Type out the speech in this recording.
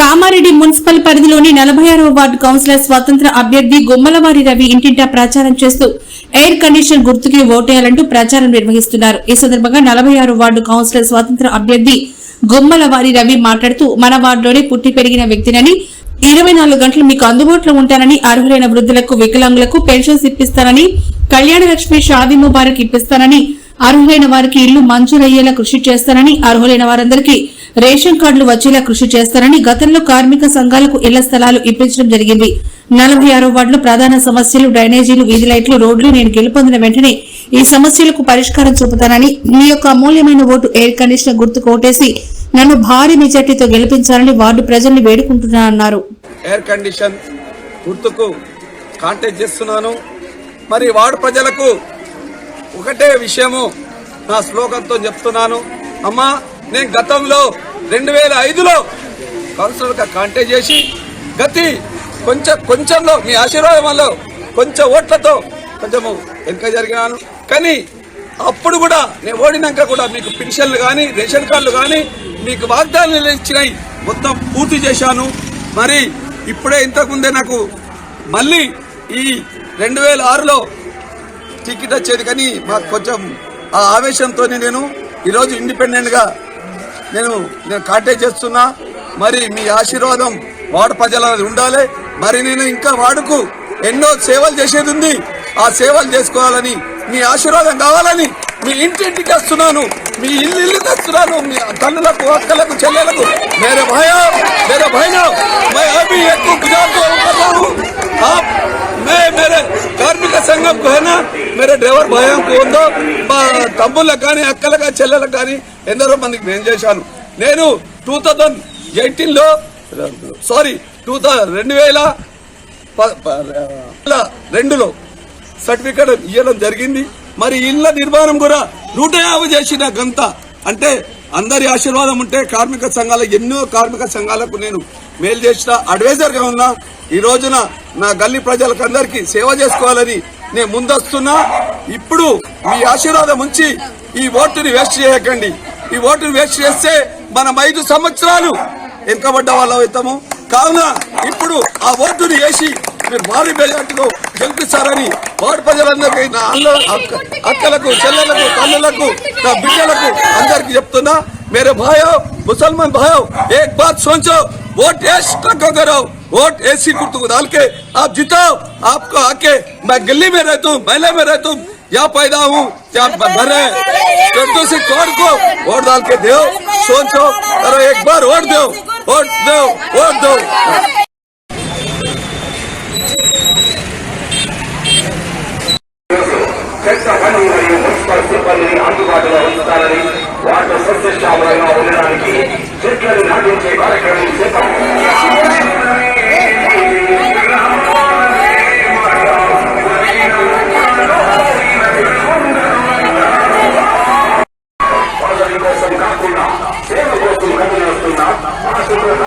Kamareddy municipal పరిధిలోని నలభై ఆరవ వార్డు కౌన్సిలర్ స్వతంత్ర అభ్యర్థి గుమ్మలవారి రవి ఇంటింటా ప్రచారం చేస్తూ ఎయిర్ కండిషన్ గుర్తుకి ఓటేయాలంటూ ప్రచారం నిర్వహిస్తున్నారు. ఈ సందర్భంగా నలభై ఆరు వార్డు కౌన్సిలర్ స్వతంత్ర అభ్యర్థి గుమ్మలవారి రవి మాట్లాడుతూ మన వార్డులోనే పుట్టి పెరిగిన వ్యక్తినని ఇరవై నాలుగు గంటలు మీకు అందుబాటులో ఉంటానని అర్హులైన వృద్ధులకు వికలాంగులకు పెన్షన్స్ ఇప్పిస్తానని కళ్యాణ లక్ష్మి షాదీ ముబారక్ ఇప్పిస్తానని అర్హులైన వారికి ఇల్లు మంజూరయ్యేలా కృషి చేస్తానని అర్హులైన వారందరికీ రేషన్ కార్డులు వచ్చేలా కృషి చేస్తారని గతంలో కార్మిక సంఘాలకు ఇళ్ళ స్థలాలు ఇప్పించడం జరిగింది. నలభై ఆరో వార్డులో ప్రధాన సమస్యలు డ్రైనేజీలు వీధి లైట్లు రోడ్లు నేను గెలుపొందిన వెంటనే ఈ సమస్యలకు పరిష్కారం చూపుతానని మీ యొక్క అమూల్యమైన ఓటు ఎయిర్ కండిషనర్ గుర్తు కోటేసి నన్ను భారీ మెజార్టీతో గెలిపించాలని వార్డు ప్రజల్ని వేడుకుంటున్నానన్నారు. ఎయిర్ కండిషన్ గుర్తుకు కాంటాక్ట్ చేస్తున్నాను. మరి వార్డు ప్రజలకు ఒకటే విషయము నా శ్లోకంతో చెప్తున్నాను. అమ్మా నేను గతంలో రెండు వేల ఐదులో కౌన్సిలర్గా కాంటాక్ట్ చేసి గతి కొంచెం కొంచెంలో మీ ఆశీర్వాదం వల్ల కొంచెం ఓట్లతో కొంచెము వెనుక జరిగినాను. కానీ అప్పుడు కూడా నేను ఓడినాక కూడా మీకు పెన్షన్లు కానీ రేషన్ కార్డులు కానీ మీకు వాగ్దానాలు ఇచ్చినాయి మొత్తం పూర్తి చేశాను. మరి ఇప్పుడే ఇంతకుముందే నాకు మళ్ళీ ఈ రెండు వేల ఆరులో టికెట్ వచ్చేది కానీ మాకు కొంచెం ఆ ఆవేశంతో నేను ఈరోజు ఇండిపెండెంట్గా నేను నేను కాంటాక్ట్ చేస్తున్నా. మరి మీ ఆశీర్వాదం వాడు ప్రజల ఉండాలి. మరి నేను ఇంకా వాడుకు ఎన్నో సేవలు చేసేది ఉంది. ఆ సేవలు చేసుకోవాలని మీ ఆశీర్వాదం కావాలని మీ ఇంటింటికి వస్తున్నాను. మీ ఇల్లు ఇల్లు తెస్తున్నాను. మీ తల్లులకు అక్కలకు చెల్లెలకు వేరే భయ కార్మిక సంఘం కు है ना मेरे డ్రైవర్ భయం కు ఉందో మా తమ్ముళ్ళకి కానీ అక్కలకు కానీ చెల్లెలకు కానీ ఎందరో మందికి నేను చేశాను నేను టూ థౌజండ్ ఎయిటీన్ లో సారీ టూ రెండు వేల ప- ప- రెండులో సర్టిఫికేట్ ఇవ్వడం జరిగింది మరి ఇళ్ల నిర్మాణం కూడా నూట యాభై చేసిన గంత అంటే అందరి ఆశీర్వాదం ఉంటే కార్మిక సంఘాల ఎన్నో కార్మిక సంఘాలకు నేను మేలు చేసిన అడ్వైజర్ గా ఉన్నా ఈ రోజున నా గల్లీ ప్రజలకు అందరికీ సేవ చేసుకోవాలని నేను ముందొస్తున్నా ఇప్పుడు మీ ఆశీర్వాదం ఉంచి ఈ ఓటుని వేస్ట్ చేయకండి ఈ ఓటుని వేస్ట్ చేస్తే మనం ఐదు సంవత్సరాలు వెనుకబడ్డ వాళ్ళ అవుతాము కావున ఇప్పుడు ఆ ఓటుని వేసి మీరు భారీ మెజార్టీతో గెలిపిస్తారని వార్డు ప్రజలందరికీ నా అల్ల అక్క- అక్కలకు చెల్లెలకు తల్లులకు నా బిడ్డలకు అందరికి చెప్తున్నా मेरे भाइयों मुसलमान भाइयों एक बात सोचो वोट एस टक्का करो वोट ऐसी कुर्तु को डाल के आप जिताओ आपको आके मैं गली में रहता हूँ महले में रहता हूँ यहाँ पैदा हूँ यहाँ घर है तो से कौन को वोट डाल के दो सोचो करो एक बार वोट दो वोट दो वोट दो చెత్త పని మరియు మున్సిపల్ సిబ్బందిని అందుబాటులో ఉంచుతారని వాటి సస్యశ్యామలంగా ఉండడానికి చెట్లను నాటించే కార్యక్రమం